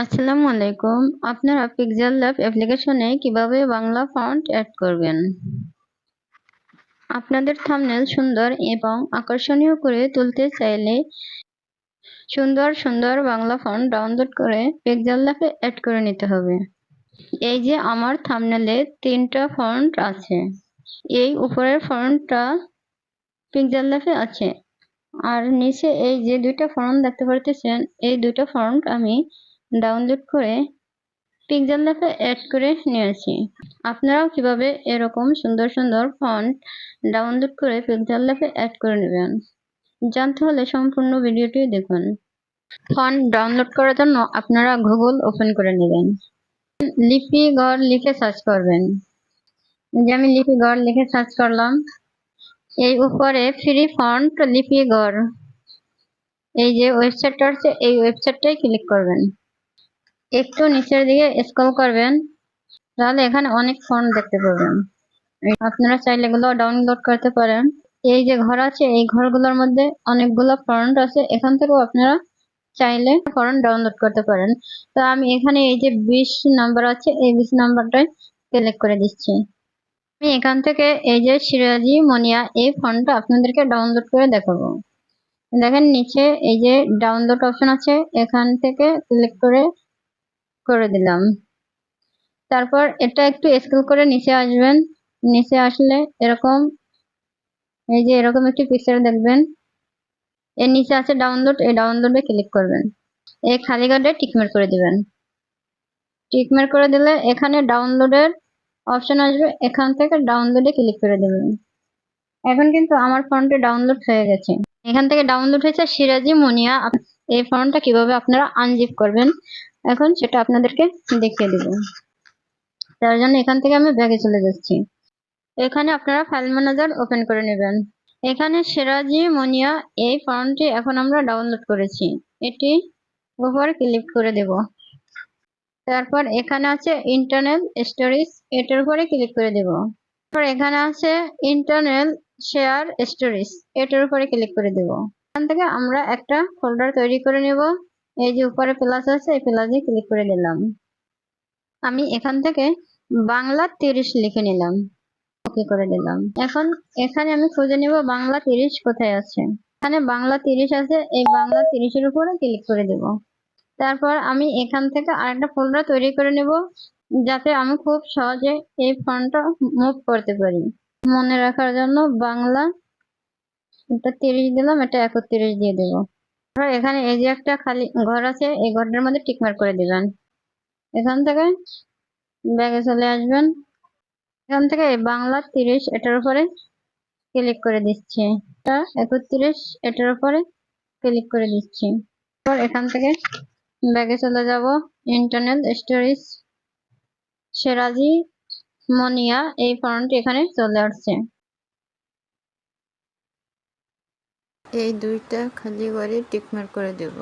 আসসালামু আলাইকুম। আপনারা পিক্সেল ল্যাব অ্যাপ্লিকেশনে কীভাবে বাংলা ফন্ট অ্যাড করবেন? আপনাদের থাম্বনেল সুন্দর এবং আকর্ষণীয় করে তুলতে চাইলে সুন্দর সুন্দর বাংলা ফন্ট ডাউনলোড করে পিক্সেল ল্যাবে অ্যাড করে নিতে হবে। এই যে আমার থাম্বনেলে তিনটা ফন্ট আছে। এই উপরের ফন্টটা পিক্সেল ল্যাবে আছে। আর নিচে এই যে দুইটা ফন্ট দেখতে পারতেছেন, এই দুইটা ফন্ট আমি ডাউনলোড করে পিক্সেল ল্যাবে অ্যাড করে নিয়েছি আপনারাও কীভাবে এরকম সুন্দর সুন্দর ফন্ট ডাউনলোড করে পিক্সেল ল্যাবে অ্যাড করে নেবেন, জানতে হলে সম্পূর্ণ ভিডিওটি দেখুন। ফন্ট ডাউনলোড করার জন্য আপনারা গুগল ওপেন করে নেবেন। লিপি গড় লিখে সার্চ করবেন। যে আমি লিপি গড় লিখে সার্চ করলাম, এই উপরে ফ্রি ফন্ট লিপি গড় এই যে ওয়েবসাইটটা আছে, এই ওয়েবসাইটটাই ক্লিক করবেন। একটু নিচের দিকে স্ক্রল করবেন, তাহলে এখানে অনেক ফন্ট দেখতে পাবেন। আপনারা চাইলে এগুলো ডাউনলোড করতে পারেন। এই যে ঘর আছে, এই ঘরগুলোর মধ্যে অনেকগুলো ফন্ট আছে। এখান থেকেও আপনারা চাইলে ফন্ট ডাউনলোড করতে পারেন। তো আমি এখানে এই যে বিশ নাম্বার আছে, এই বিশ নাম্বারটাই সিলেক্ট করে দিচ্ছি। আমি এখান থেকে এই যে সিরাজি মনিয়া, এই ফন্টটা আপনাদেরকে ডাউনলোড করে দেখাবো। দেখেন নিচে এই যে ডাউনলোড অপশন আছে, এখান থেকে ক্লিক করে করে দিলাম। তারপর এটা একটু স্কেল করে নিচে আসবেন। নিচে আসলে এরকম, এই যে এরকম একটি পিকচার দেখবেন। এর নিচে আছে ডাউনলোড এই ডাউনলোডে ক্লিক করবেন। এই খালি কার্ডে টিকমার করে দিবেন। টিকমার করে দিলে এখানে ডাউনলোডের অপশন আসবে। এখান থেকে ডাউনলোডে ক্লিক করে দেবেন। এখন কিন্তু আমার ফোনটি ডাউনলোড হয়ে গেছে। এখান থেকে ডাউনলোড হয়েছে সিরাজি মুনিয়া। এই ফোনটা কীভাবে আপনারা আনজিপ করবেন? এখন সেটা আপনাদেরকে দেখিয়ে দেব। তার জন্য এখান থেকে আমি ব্যাগে চলে যাচ্ছি। এখানে আপনারা ফাইল ম্যানেজার ওপেন করে নেবেন। এখানে সেরাজি মনিয়া এই ফর্মটি এখন আমরা ডাউনলোড করেছি। এটি উপর ক্লিক করে দেব। তারপর এখানে আছে ইন্টারনাল স্টোরেজ এটার উপরে ক্লিক করে দেব। তারপর এখানে আছে ইন্টারনাল শেয়ার স্টোরেজ এটার উপরে ক্লিক করে দেব। এখান থেকে আমরা একটা ফোল্ডার তৈরি করে নেব। এই যে উপরে প্লাস আছে, এই প্লাসে ক্লিক করে দিলাম। আমি এখান থেকে বাংলা তিরিশ লিখে নিলাম। ওকে করে দিলাম। এখন এখানে আমি খুঁজে নিব বাংলা তিরিশ কোথায় আছে। এখানে বাংলা তিরিশ আছে, এই বাংলা তিরিশের উপরে ক্লিক করে দেব। তারপর আমি এখান থেকে আরেকটা ফোল্ডার তৈরি করে নেব, যাতে আমি খুব সহজে এই ফোনটা মুভ করতে পারি। মনে রাখার জন্য বাংলা এটা তিরিশ দিলাম, এটা একত্রিশ দিয়ে দেবো। এখানে এই যে একটা খালি ঘর আছে, এই ঘরটার মধ্যে টিকমার করে দিবেন। এখান থেকে ব্যাগে চলে আসবেন। এখান থেকে বাংলা তিরিশ এটার উপরে ক্লিক করে দিচ্ছি। একত্রিশ এটার উপরে ক্লিক করে দিচ্ছি। তারপর এখান থেকে ব্যাগে চলে যাব। ইন্টারনাল স্টোরেজ, সেরাজি, মনিয়া, এই ফর্মটি এখানে চলে আসছে। এই দুইটা খালি করে টিকমার করে দেব।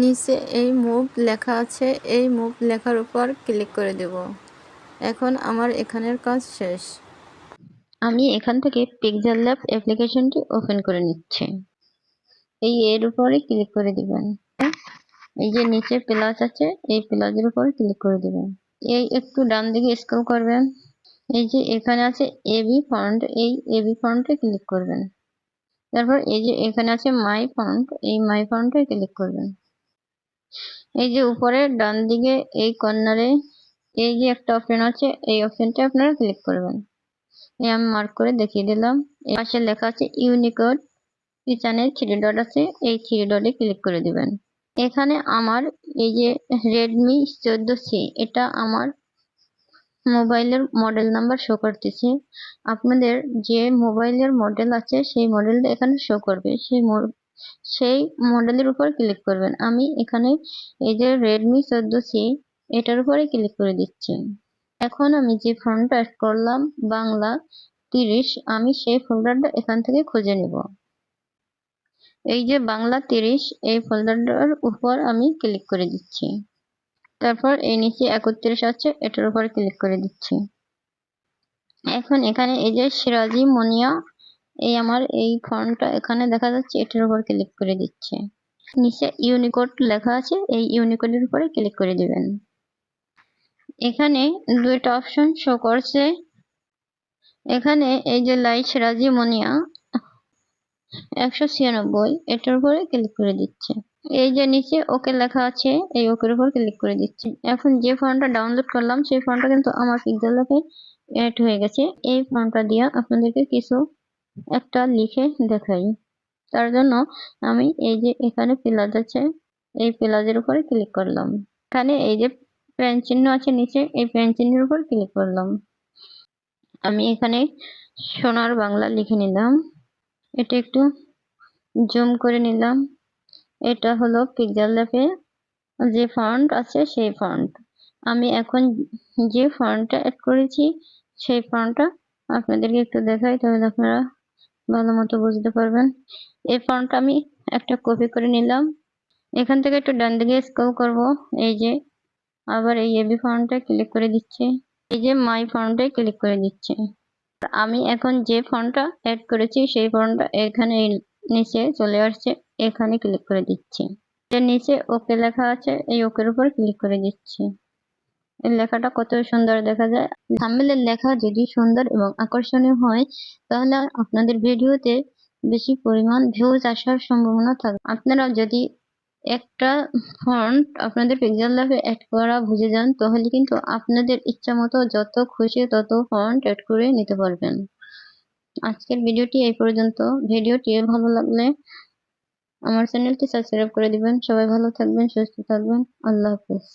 নিচে এই মুভ লেখা আছে, এই মুভ লেখার উপর ক্লিক করে দেব। এখন আমার এখানের কাজ শেষ। আমি এখান থেকে পিকজার ল্যাব অ্যাপ্লিকেশনটি ওপেন করে নিচ্ছি। এই এর উপরে ক্লিক করে দিবেন। এই যে নিচে প্লাস আছে, এই প্লাসের উপরে ক্লিক করে দিবেন। এই একটু ডান দিকে স্ক্রল করবেন। এই যে এখানে আছে এবি ফন্ট এই এবি ফন্টে ক্লিক করবেন। তারপর এই যে এখানে আছে মাই ফন্ট এই মাই ফন্টে ক্লিক করবেন। এই যে উপরে ডান দিকে এই কর্নারে এই যে একটা অপশন আছে, এই অপশনটা আপনারা ক্লিক করবেন। এই আমি মার্ক করে দেখিয়ে দিলাম। এই পাশে লেখা আছে ইউনিকোড পিছনে থ্রি ডট আছে, এই থ্রি ডটে ক্লিক করে দিবেন। এখানে আমার এই যে রেডমি চোদ্দ সি এটা আমার মোবাইলের মডেল নাম্বার শো করতেছি। আপনাদের যে মোবাইলের মডেল আছে, সেই মডেলটা এখানে শো করবে। সেই সেই মডেলের উপর ক্লিক করবেন। আমি এখানে এই যে রেডমি চোদ্দ সি এটার উপরে ক্লিক করে দিচ্ছি। এখন আমি যে ফোনটা করলাম, বাংলা তিরিশ, আমি সেই ফোল্ডারটা এখান থেকে খুঁজে নেব। এই যে বাংলা তিরিশ, এই ফোল্ডারটার উপর আমি ক্লিক করে দিচ্ছি। তারপর এই নিচে একত্রিশ আছে, এটার উপর ক্লিক করে দিচ্ছি। এখন এখানে এই যে সিরাজি মনিয়া, এই আমার এই ফর্মটা এখানে দেখা যাচ্ছে, এটার উপর ক্লিক করে দিচ্ছে। নিচে ইউনিকোড লেখা আছে, এই ইউনিকোডের উপরে ক্লিক করে দিবেন। এখানে দুইটা অপশন শো করছে। এখানে এই যে লাইট রাজি মনিয়া, একশো ছিয়ানব্বই, এটার উপরে ক্লিক করে দিচ্ছে। এই যে নিচে ওকে লেখা আছে, এই ওকের উপর ক্লিক করে দিচ্ছি। এখন যে ফর্মটা ডাউনলোড করলাম, সেই ফর্মটা কিন্তু আমার পিক্সেল ল্যাবে অ্যাড হয়ে গেছে। এই ফর্মটা দিয়ে আপনাদেরকে কিছু একটা লিখে দেখাই। তার জন্য আমি এই যে এখানে প্লাস আছে এই প্লাসের উপরে ক্লিক করলাম। এখানে এই যে পেন চিহ্ন আছে নিচে, এই পেন চিহ্নের উপর ক্লিক করলাম। আমি এখানে সোনার বাংলা লিখে নিলাম। এটা একটু জুম করে নিলাম। এটা হলো পিকজাল ল্যাপে যে ফন্ট আছে সেই ফন্ট আমি এখন যে ফন্টটা অ্যাড করেছি সেই ফন্টটা আপনাদেরকে একটু দেখাই, তাহলে আপনারা ভালো মতো বুঝতে পারবেন। এই ফন্টটা আমি একটা কপি করে নিলাম। এখান থেকে একটু ডান দিকে স্ক্রল করব। এই যে আবার এই এবি ফন্টে ক্লিক করে দিচ্ছি। এই যে মাই ফন্টে ক্লিক করে দিচ্ছি। আমি এখন যে ফন্টটা অ্যাড করেছি সেই ফন্টটা এখানে নিচে চলে আসছে। এখানে ক্লিক করে দিচ্ছি। এর নিচে ওকে লেখা আছে, এই ওকের উপর ক্লিক করে দিচ্ছি। এই লেখাটা কত সুন্দর দেখা যায়। থাম্বনেলের লেখা যদি সুন্দর এবং আকর্ষণীয় হয়, তাহলে আপনাদের ভিডিওতে বেশি পরিমাণ ভিউজ আসার সম্ভাবনা থাকে আপনারা যদি একটা ফন্ট আপনাদের পিক্সেল ল্যাবে অ্যাড করা বুঝে যান, তাহলে কিন্তু আপনাদের ইচ্ছা মতো যত খুশি তত ফন্ট অ্যাড করে নিতে পারবেন। আজকের ভিডিওটি এই পর্যন্ত। ভিডিওটি ভালো লাগলে আমার চ্যানেলটি সাবস্ক্রাইব করে দিবেন। সবাই ভালো থাকবেন সুস্থ থাকবেন। আল্লাহ হাফেজ।